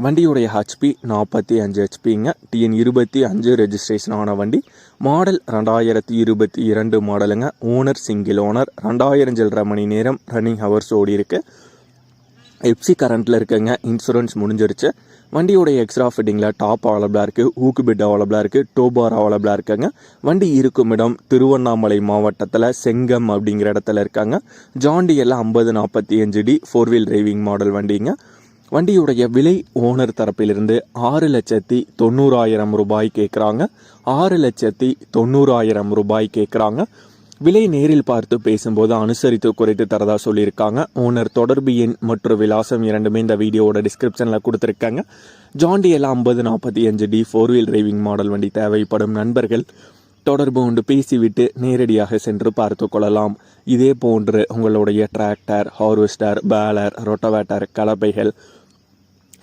வண்டியுடைய ஹெச்பி நாற்பத்தி அஞ்சு ஹெச்பிங்க டிஎன் இருபத்தி அஞ்சு ரெஜிஸ்ட்ரேஷன் ஆன வண்டி. மாடல் ரெண்டாயிரத்தி இருபத்தி இரண்டு மாடலுங்க ஓனர் சிங்கிள் ஓனர் ரெண்டாயிரம் சில்லரை மணி நேரம் ரன்னிங் ஹவர்ஸ் ஓடி இருக்கு. எப்சி கரண்ட்டில் இருக்குங்க. இன்சூரன்ஸ் முடிஞ்சிருச்சு. வண்டியோடைய எக்ஸ்ட்ரா ஃபிட்டிங்கில் டாப் அவைலபிளாக இருக்குது ஊக்கு பிட் அவைலபிளாக இருக்குது டோபார் அவைலபிளாக இருக்குங்க. வண்டி இருக்கும் இடம் திருவண்ணாமலை மாவட்டத்தில் செங்கம் அப்படிங்கிற இடத்துல இருக்காங்க. ஜாண்டி எல்லாம் ஐம்பது நாற்பத்தி அஞ்சு D four wheel driving model வண்டிங்க. வண்டியுடைய விலை ஓனர் தரப்பிலிருந்து ஆறு லட்சத்தி தொண்ணூறாயிரம் ரூபாய் கேட்குறாங்க. ஆறு லட்சத்தி தொண்ணூறாயிரம் ரூபாய் கேட்குறாங்க. விலை நேரில் பார்த்து பேசும்போது அனுசரித்து குறைத்து தரதா சொல்லியிருக்காங்க. ஓனர் தொடர்பு எண் மற்றும் விலாசம் இரண்டுமே இந்த வீடியோவோட டிஸ்கிரிப்ஷனில் கொடுத்துருக்காங்க. ஜாண்டியில் ஐம்பது நாற்பத்தி அஞ்சு D four wheel driving model வண்டி தேவைப்படும் நண்பர்கள். தொடர்பு கொண்டு பேசிவிட்டு நேரடியாக சென்று பார்த்து கொள்ளலாம். இதே போன்று உங்களுடைய டிராக்டர் ஹார்வெஸ்டர் பேலர் ரொட்டவேட்டர் கலப்பைகள்